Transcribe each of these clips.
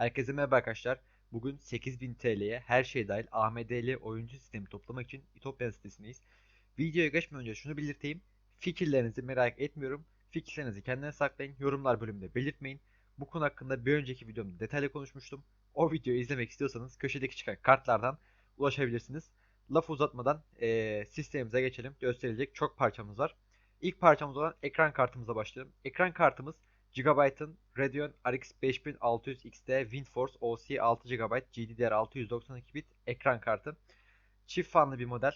Herkese merhaba arkadaşlar. Bugün 8000 TL'ye her şey dahil AMD'li oyuncu sistemi toplamak için İtopya sitesindeyiz. Videoya geçmeden önce şunu belirteyim. Fikirlerinizi merak etmiyorum. Fikirlerinizi kendine saklayın. Yorumlar bölümünde belirtmeyin. Bu konu hakkında bir önceki videomda detaylı konuşmuştum. O videoyu izlemek istiyorsanız köşedeki çıkan kartlardan ulaşabilirsiniz. Laf uzatmadan eee, sistemimize geçelim. Gösterilecek çok parçamız var. İlk parçamız olan ekran kartımıza başlayalım. Ekran kartımız Gigabyte'ın Radeon RX 5600 XT WindForce OC 6 GB GDDR 692 bit ekran kartı. Çift fanlı bir model.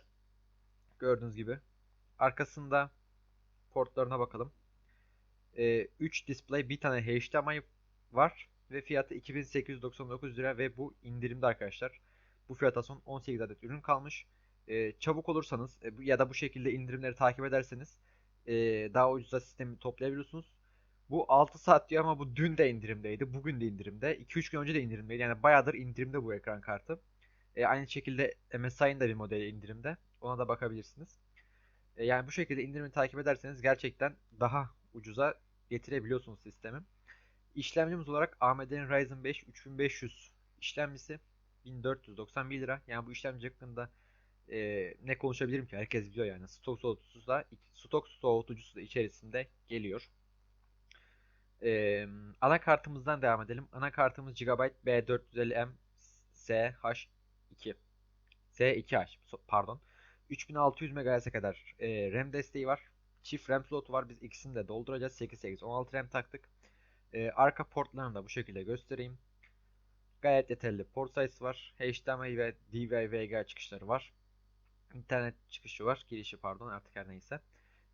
Gördüğünüz gibi. Arkasında portlarına bakalım. 3 display, bir tane HDMI var ve fiyatı 2899 lira ve bu indirimde arkadaşlar. Bu fiyata son 18 adet ürün kalmış. Ee, çabuk olursanız e, ya da bu şekilde indirimleri takip ederseniz e, daha ucuza sistemi toplayabiliyorsunuz. Bu 6 saat diyor ama bu dün de indirimdeydi. Bugün de indirimde. 2-3 gün önce de indirimdeydi. Yani bayağıdır indirimde bu ekran kartı. E, aynı şekilde MSI'nin de bir modeli indirimde. Ona da bakabilirsiniz. E, yani bu şekilde indirimi takip ederseniz gerçekten daha ucuza getirebiliyorsunuz sistemi. İşlemcimiz olarak AMD'nin Ryzen 5 3500 işlemcisi 1491 lira. Yani bu işlemci hakkında e, ne konuşabilirim ki? Herkes biliyor yani. Stok soğutucusu da stok soğutucusu da içerisinde geliyor. Ee, anakartımızdan devam edelim. Anakartımız Gigabyte B450M SH2 S2H so- pardon. 3600 MHz'e kadar e, RAM desteği var. Çift RAM slotu var. Biz ikisini de dolduracağız. 8 8 16 RAM taktık. E, arka portlarını da bu şekilde göstereyim. Gayet yeterli port sayısı var. HDMI ve DVI-VGA çıkışları var. İnternet çıkışı var. Girişi pardon artık her neyse.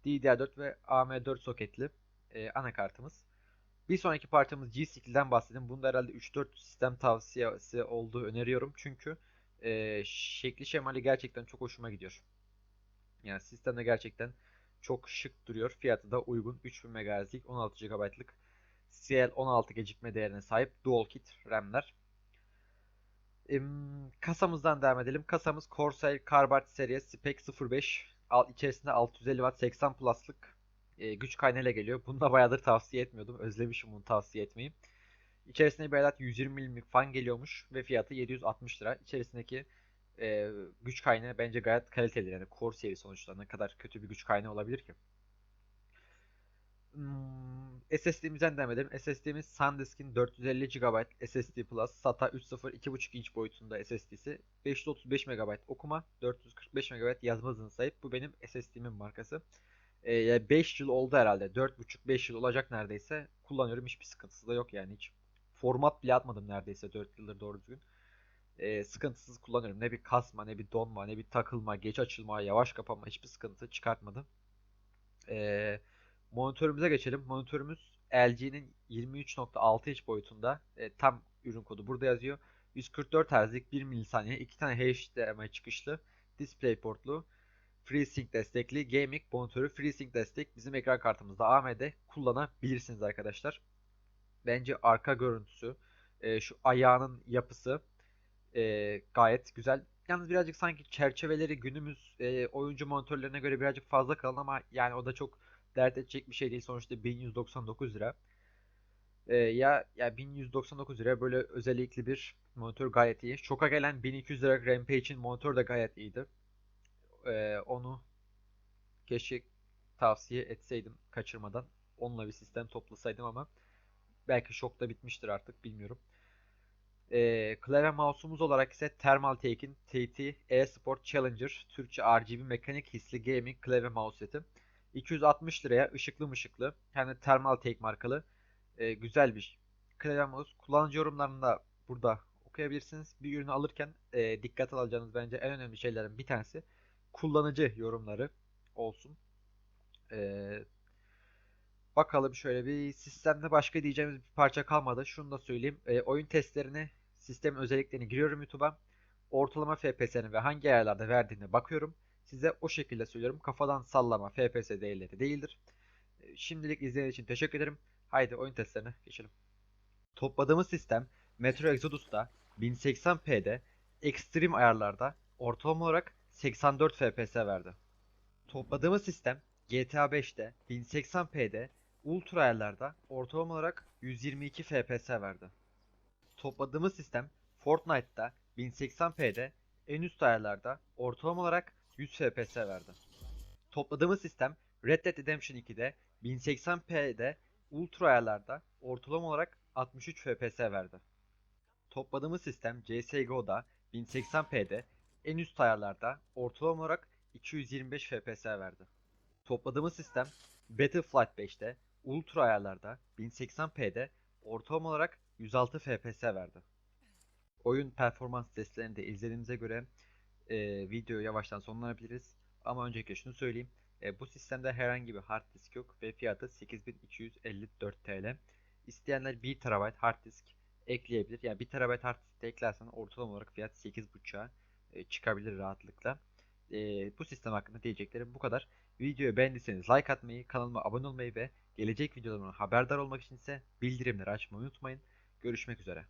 DDR4 ve AM4 soketli e, anakartımız. Bir sonraki parçamız G-Skill'den bahsedeyim. Bunda herhalde 3-4 sistem tavsiyesi olduğu öneriyorum. Çünkü e, şekli şemali gerçekten çok hoşuma gidiyor. Yani sistemde gerçekten çok şık duruyor. Fiyatı da uygun. 3000 MHz'lik 16 GB'lık CL16 gecikme değerine sahip Dual Kit RAM'ler. Em, kasamızdan devam edelim. Kasamız Corsair Carbide Series Spec 05. Al, içerisinde 650 Watt 80 Plus'lık e, güç kaynağıyla geliyor. Bunu da bayağıdır tavsiye etmiyordum. Özlemişim bunu tavsiye etmeyi. İçerisinde bir adet 120 mm'lik fan geliyormuş ve fiyatı 760 lira. İçerisindeki e, güç kaynağı bence gayet kaliteli. Yani Core seri sonuçta ne kadar kötü bir güç kaynağı olabilir ki? Hmm, SSD'mizden devam edelim. SSD'miz SanDisk'in 450 GB SSD Plus SATA 3.0 2.5 inç boyutunda SSD'si. 535 MB okuma, 445 MB yazma hızına sahip. Bu benim SSD'min markası. E, ya 5 yıl oldu herhalde. 4,5-5 yıl olacak neredeyse. Kullanıyorum hiçbir sıkıntısı da yok yani hiç. Format bile atmadım neredeyse 4 yıldır doğru düzgün. E, sıkıntısız kullanıyorum. Ne bir kasma, ne bir donma, ne bir takılma, geç açılma, yavaş kapanma hiçbir sıkıntı çıkartmadı. E, monitörümüze geçelim. Monitörümüz LG'nin 23.6 inç boyutunda. E, tam ürün kodu burada yazıyor. 144 Hz'lik 1 milisaniye 2 tane HDMI çıkışlı display portlu FreeSync destekli gaming monitörü FreeSync destek bizim ekran kartımızda AMD kullanabilirsiniz arkadaşlar. Bence arka görüntüsü, e, şu ayağının yapısı e, gayet güzel. Yalnız birazcık sanki çerçeveleri günümüz e, oyuncu monitörlerine göre birazcık fazla kalın ama yani o da çok dert edecek bir şey değil. Sonuçta 1199 lira. E, ya ya 1199 lira böyle özellikli bir monitör gayet iyi. Şoka gelen 1200 lira Rampage'in monitör de gayet iyiydi. E, onu keşke tavsiye etseydim kaçırmadan. Onunla bir sistem toplasaydım ama belki şokta bitmiştir artık bilmiyorum. Ee, klavye mouse'umuz olarak ise Thermaltake'in TT E-Sport Challenger Türkçe RGB mekanik hisli gaming klavye mouse seti. 260 liraya ışıklı mışıklı yani Thermaltake markalı e, güzel bir klavye mouse. Kullanıcı yorumlarını da burada okuyabilirsiniz. Bir ürünü alırken e, dikkate alacağınız bence en önemli şeylerin bir tanesi kullanıcı yorumları olsun. Ee, bakalım şöyle bir sistemde başka diyeceğimiz bir parça kalmadı. Şunu da söyleyeyim. Ee, oyun testlerini, sistemin özelliklerini giriyorum YouTube'a. Ortalama FPS'ni ve hangi ayarlarda verdiğine bakıyorum. Size o şekilde söylüyorum. Kafadan sallama FPS değerleri değildir. Ee, şimdilik izlediğiniz için teşekkür ederim. Haydi oyun testlerine geçelim. Topladığımız sistem Metro Exodus'ta 1080p'de ekstrem ayarlarda ortalama olarak 84 FPS verdi. Topladığımız sistem GTA 5'te 1080p'de ultra ayarlarda ortalama olarak 122 FPS verdi. Topladığımız sistem Fortnite'da 1080p'de en üst ayarlarda ortalama olarak 100 FPS verdi. Topladığımız sistem Red Dead Redemption 2'de 1080p'de ultra ayarlarda ortalama olarak 63 FPS verdi. Topladığımız sistem CSGO'da 1080p'de en üst ayarlarda ortalama olarak 225 FPS verdi. Topladığımız sistem Battlefield 5'te ultra ayarlarda 1080p'de ortalama olarak 106 FPS verdi. Oyun performans testlerini de izlediğimize göre e, videoyu yavaştan sonlanabiliriz. Ama öncelikle şunu söyleyeyim. E, bu sistemde herhangi bir hard disk yok ve fiyatı 8254 TL. İsteyenler 1 TB hard disk ekleyebilir. Yani 1 TB hard disk eklersen ortalama olarak fiyat 8.5'a e, çıkabilir rahatlıkla. E, bu sistem hakkında diyeceklerim bu kadar. Videoyu beğendiyseniz like atmayı, kanalıma abone olmayı ve gelecek videolarımdan haberdar olmak için ise bildirimleri açmayı unutmayın. Görüşmek üzere.